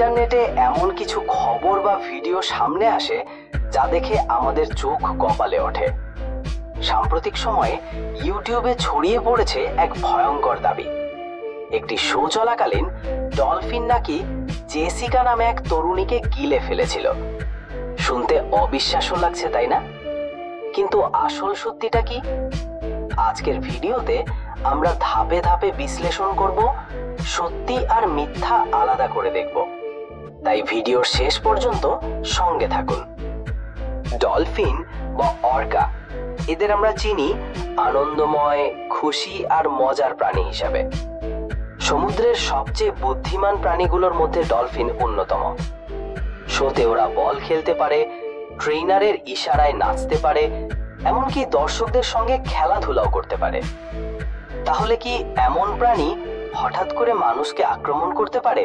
ইন্টারনেটে এমন কিছু খবর বা ভিডিও সামনে আসে, যা দেখে আমাদের চোখ কপালে ওঠে। সাম্প্রতিক সময়ে ইউটিউবে ছড়িয়ে পড়েছে এক ভয়ঙ্কর দাবি। একটি শো চলাকালীন ডলফিন নাকি জেসিকা নামে এক তরুণীকে গিলে ফেলেছিল। শুনতে অবিশ্বাস্য লাগছে, তাই না? কিন্তু আসল সত্যিটা কি? আজকের ভিডিওতে আমরা ধাপে ধাপে বিশ্লেষণ করব, সত্যি আর মিথ্যা আলাদা করে দেখব। তাই ভিডিওর শেষ পর্যন্ত সঙ্গে থাকুন। ডলফিন বা অর্কা, এদের আমরা চিনি আনন্দময়, খুশি আর মজার প্রাণী হিসাবে। সমুদ্রের সবচেয়ে বুদ্ধিমান প্রাণীগুলোর মধ্যে ডলফিন অন্যতম। শোতে ওরা বল খেলতে পারে ট্রেনারের ইশারায় নাচতে পারে, এমনকি দর্শকদের সঙ্গে খেলাধুলাও করতে পারে। তাহলে কি এমন প্রাণী হঠাৎ করে মানুষকে আক্রমণ করতে পারে?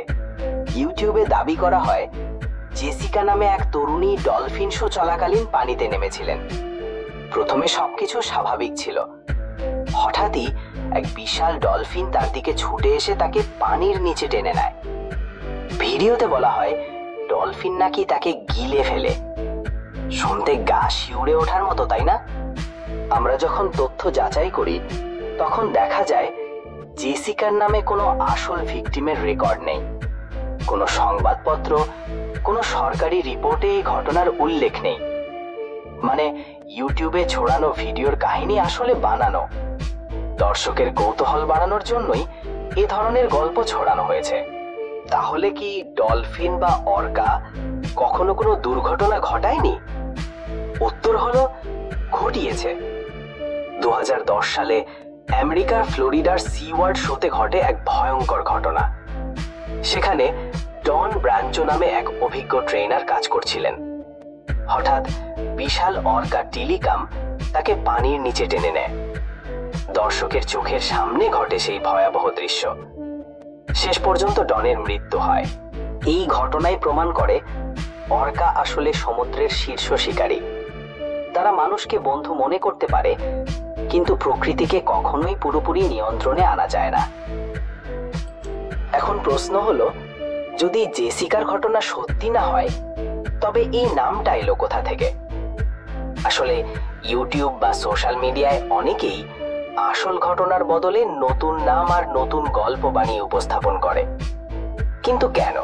ইউটিউবে দাবি করা হয়, জেসিকা নামে এক তরুণী ডলফিন শো চলাকালীন পানিতে নেমেছিলেন। প্রথমে সবকিছু স্বাভাবিক ছিল। হঠাৎই এক বিশাল ডলফিন তার দিকে ছুটে এসে তাকে পানির নিচে টেনে নেয়। ভিডিওতে বলা হয়, ডলফিন নাকি তাকে গিলে ফেলে। শুনতে গা শিউড়ে ওঠার মতো, তাই না? আমরা যখন তথ্য যাচাই করি, তখন দেখা যায়, জেসিকার নামে কোনো আসল ভিকটিমের রেকর্ড নেই। কোনো সংবাদপত্র, কোনো সরকারি রিপোর্টে এই ঘটনার উল্লেখ নেই। মানে ইউটিউবে ছড়ানো ভিডিওর কাহিনী আসলে বানানো। দর্শকের কৌতূহল বাড়ানোর জন্যই এ ধরনের গল্প ছড়ানো হয়েছে। তাহলে কি ডলফিন বা অর্কা কখনো কোনো দুর্ঘটনা ঘটায়নি? উত্তর হলো, ঘটিয়েছে। দু হাজার দশ সালে আমেরিকার ফ্লোরিডার সিওয়ার্ড শোতে ঘটে এক ভয়ঙ্কর ঘটনা। সেখানে ডন ব্রাঞ্চো নামে এক অভিজ্ঞ ট্রেনার কাজ করছিলেন। হঠাৎ বিশাল অর্কা টিলিকাম তাকে পানির নিচে টেনে নেয়। দর্শকের চোখের সামনে ঘটে সেই ভয়াবহ দৃশ্য। শেষ পর্যন্ত ডনের মৃত্যু হয়। এই ঘটনায় প্রমাণ করে অর্কা আসলে সমুদ্রের শীর্ষ শিকারী। তারা মানুষকে বন্ধু মনে করতে পারে, কিন্তু প্রকৃতিকে কখনোই পুরোপুরি নিয়ন্ত্রণে আনা যায় না। এখন প্রশ্ন হলো যদি জেসিকার ঘটনা সত্যি না হয়, তবে এই নামটা এলো কোথা থেকে? আসলে ইউটিউব বা সোশ্যাল মিডিয়ায় অনেকেই আসল ঘটনার বদলে নতুন নাম আর নতুন গল্প বানিয়ে উপস্থাপন করে। কিন্তু কেন?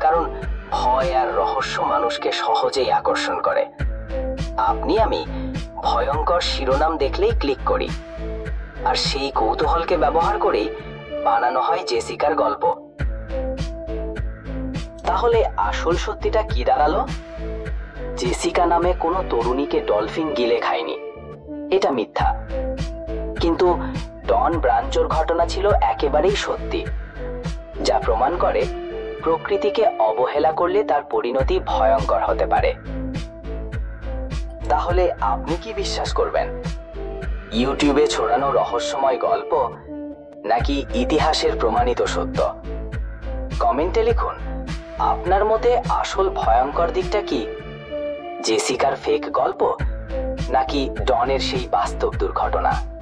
কারণ ভয় আর রহস্য মানুষকে সহজেই আকর্ষণ করে। আপনি আমি ভয়ঙ্কর শিরোনাম দেখলেই ক্লিক করি। আর সেই কৌতূহলকে ব্যবহার করেই বানানো হয় জেসিকার গল্প। তাহলে আসল সত্যিটা কি দাঁড়াল? জেসিকা নামে কোনো তরুণীকে ডলফিন গিলে খায়নি। এটা মিথ্যা। কিন্তু ডন ব্রাঞ্চোর ঘটনা ছিল একেবারেই সত্যি, যা প্রমাণ করে প্রকৃতিকে অবহেলা করলে তার পরিণতি ভয়ঙ্কর হতে পারে। তাহলে আপনি কি বিশ্বাস করবেন? ইউটিউবে ছড়ানো রহস্যময় গল্প নাকি ইতিহাসের প্রমাণিত সত্য? কমেন্টে লিখুন। আপনার মতে আসল ভয়ঙ্কর দিকটা কি? জেসিকার ফেক গল্প? নাকি ডনের সেই বাস্তব দুর্ঘটনা?